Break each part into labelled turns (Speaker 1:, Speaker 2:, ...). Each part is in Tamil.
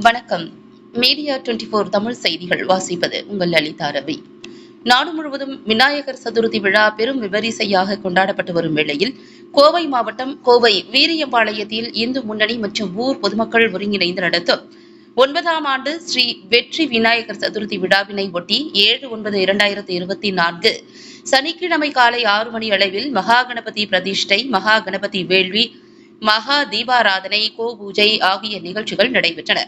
Speaker 1: வணக்கம். மீடியா டுவெண்டி போர் தமிழ் செய்திகள் வாசிப்பது உங்கள் லலிதா ரவி. நாடு முழுவதும் விநாயகர் சதுர்த்தி விழா பெரும் விமரிசையாக கொண்டாடப்பட்டு வரும் வேளையில் கோவை மாவட்டம் கோவை வீரியம்பாளையத்தில் இந்து முன்னணி மற்றும் ஊர் பொதுமக்கள் ஒருங்கிணைந்து நடத்தும் ஒன்பதாம் ஆண்டு ஸ்ரீ வெற்றி விநாயகர் சதுர்த்தி விழாவினை ஒட்டி ஏழு ஒன்பது இரண்டாயிரத்தி இருபத்தி நான்கு சனிக்கிழமை காலை ஆறு மணி அளவில் மகா கணபதி பிரதிஷ்டை மகா கணபதி வேள்வி மகா தீபாராதனை கோ பூஜை ஆகிய நிகழ்ச்சிகள் நடைபெற்றன.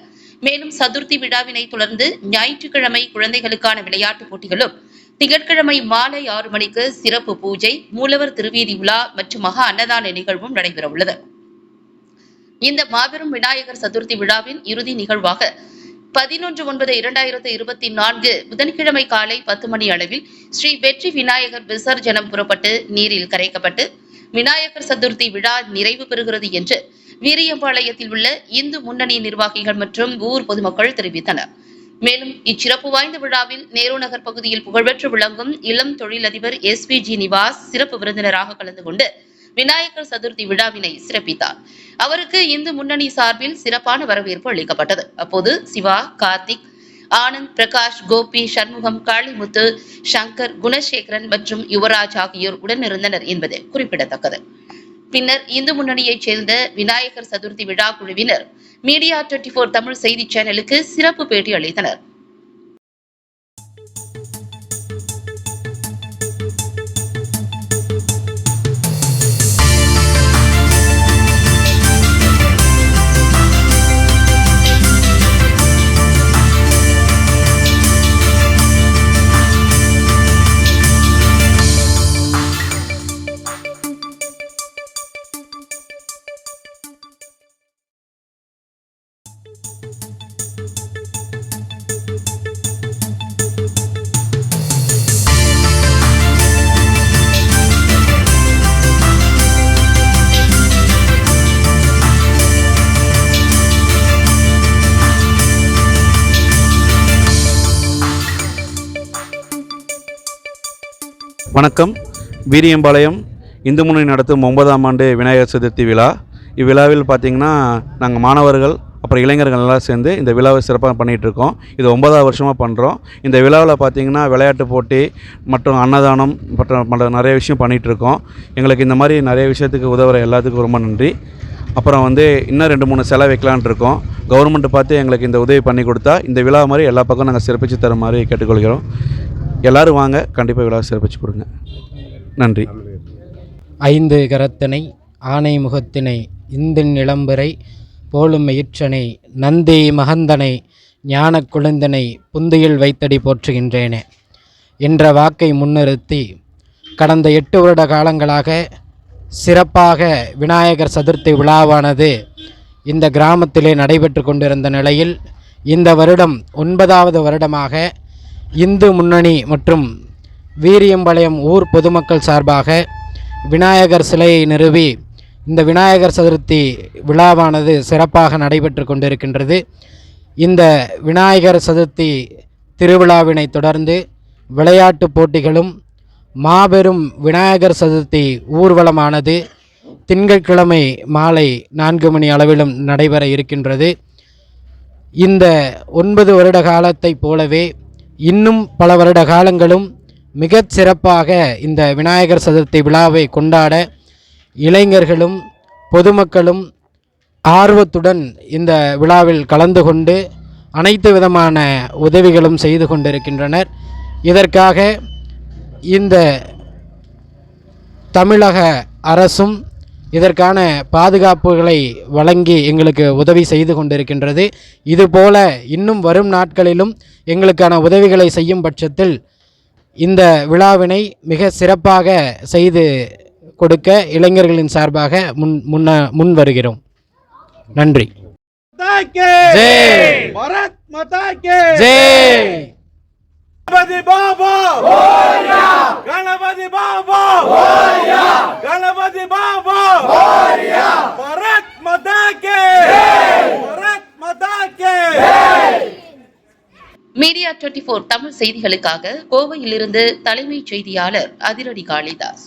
Speaker 1: மேலும் சதுர்த்தி விழாவினை தொடர்ந்து ஞாயிற்றுக்கிழமை குழந்தைகளுக்கான விளையாட்டுப் போட்டிகளும் திங்கட்கிழமை மாலை ஆறு மணிக்கு சிறப்பு பூஜை மூலவர் திருவீதி உலா மற்றும் மகா அன்னதான நிகழ்வும் நடைபெறவுள்ளது. இந்த மாபெரும் விநாயகர் சதுர்த்தி விழாவின் இறுதி நிகழ்வாக பதினொன்று ஒன்பது இரண்டாயிரத்து இருபத்தி நான்கு புதன்கிழமை காலை பத்து மணி அளவில் ஸ்ரீ வெற்றி விநாயகர் விசர்ஜனம் புறப்பட்டு நீரில் கரைக்கப்பட்டு விநாயகர் சதுர்த்தி விழா நிறைவு பெறுகிறது என்று வீரியம்பாளையத்தில் உள்ள இந்து முன்னணி நிர்வாகிகள் மற்றும் ஊர் பொதுமக்கள் தெரிவித்தனர். மேலும் இச்சிறப்பு வாய்ந்த விழாவில் நேரு நகர் பகுதியில் புகழ்பெற்று விளங்கும் இளம் தொழிலதிபர் எஸ் பி ஜி நிவாஸ் சிறப்பு விருந்தினராக கலந்து கொண்டு விநாயகர் சதுர்த்தி விழாவினை சிறப்பித்தார். அவருக்கு இந்து முன்னணி சார்பில் சிறப்பான வரவேற்பு அளிக்கப்பட்டது. அப்போது சிவா கார்த்திக் ஆனந்த் பிரகாஷ் கோபி சண்முகம் காளிமுத்து சங்கர் குணசேகரன் மற்றும் யுவராஜ் ஆகியோர் உடனிருந்தனர் என்பது குறிப்பிடத்தக்கது. பின்னர் இந்து முன்னணியைச் சேர்ந்த விநாயகர் சதுர்த்தி விழா குழுவினர் மீடியா டுவெண்டி போர் தமிழ் செய்தி சேனலுக்கு சிறப்பு பேட்டி அளித்தனர்.
Speaker 2: வணக்கம். வீரியம்பாளையம் இந்து முன்னணி நடத்தும் ஒன்பதாம் ஆண்டு விநாயகர் சதுர்த்தி விழா. இவ்விழாவில் பார்த்திங்கன்னா நாங்கள் மாணவர்கள் அப்புறம் இளைஞர்கள் எல்லாம் சேர்ந்து இந்த விழாவை சிறப்பாக பண்ணிகிட்ருக்கோம். இது ஒன்பதாவது வருஷமாக பண்ணுறோம் இந்த விழாவில் பார்த்திங்கன்னா விளையாட்டு போட்டி மற்றும் அன்னதானம் மற்றும் மற்ற நிறைய விஷயம் பண்ணிகிட்டு இருக்கோம் எங்களுக்கு இந்த மாதிரி நிறைய விஷயத்துக்கு உதவுற எல்லாத்துக்கும் ரொம்ப நன்றி. அப்புறம் வந்து இன்னும் ரெண்டு மூணு சிலை வைக்கலான் இருக்கோம் கவர்மெண்ட் பார்த்து எங்களுக்கு இந்த உதவி பண்ணி கொடுத்தா இந்த விழா மாதிரி எல்லா பக்கம் நாங்கள் சிறப்பித்து தர மாதிரி கேட்டுக்கொள்கிறோம். எல்லோரும் வாங்க கண்டிப்பாக விழா சிறப்பிச்சு கொடுங்க. நன்றி.
Speaker 3: ஐந்து கரத்தனை ஆனை முகத்தினை இந்தின் இளம்பரை போலும் எயிற்றனை நந்தி மகந்தனை ஞான குழந்தனை புந்தியில் வைத்தடி போற்றுகின்றேனே. என்ற வாக்கை முன்னிறுத்தி கடந்த எட்டு வருட காலங்களாக சிறப்பாக விநாயகர் சதுர்த்தி விழாவானது இந்த கிராமத்திலே நடைபெற்று கொண்டிருந்த நிலையில் இந்த வருடம் ஒன்பதாவது வருடமாக இந்து முன்னணி மற்றும் வீரியம்பாளையம் ஊர் பொதுமக்கள் சார்பாக விநாயகர் சிலையை நிறுவி இந்த விநாயகர் சதுர்த்தி விழாவானது சிறப்பாக நடைபெற்று கொண்டிருக்கின்றது. இந்த விநாயகர் சதுர்த்தி திருவிழாவினை தொடர்ந்து விளையாட்டுப் போட்டிகளும் மாபெரும் விநாயகர் சதுர்த்தி ஊர்வலமானது திங்கட்கிழமை மாலை நான்கு மணி அளவிலும் நடைபெற இருக்கின்றது. இந்த ஒன்பது வருட காலத்தைப் போலவே இன்னும் பல வருட காலங்களும் மிகச் சிறப்பாக இந்த விநாயகர் சதுர்த்தி விழாவை கொண்டாட இளைஞர்களும் பொதுமக்களும் ஆர்வத்துடன் இந்த விழாவில் கலந்து கொண்டு அனைத்து விதமான உதவிகளும் செய்து கொண்டிருக்கின்றனர். இதற்காக இந்த தமிழக அரசும் இதற்கான பாதுகாப்புகளை வழங்கி எங்களுக்கு உதவி செய்து கொண்டிருக்கின்றது. இதுபோல இன்னும் வரும் நாட்களிலும் எங்களுக்கான உதவிகளை செய்யும் பட்சத்தில் இந்த விழாவினை மிக சிறப்பாக செய்து கொடுக்க இளைஞர்களின் சார்பாக முன் முன்ன முன் வருகிறோம் நன்றி
Speaker 4: Ganapathi Baba! Ganapathi Baba!
Speaker 1: Media twenty four Tamil செய்திகளுக்காக கோவையிலிருந்து தலைமைச் செய்தியாளர் அதிரடி காளிதாஸ்.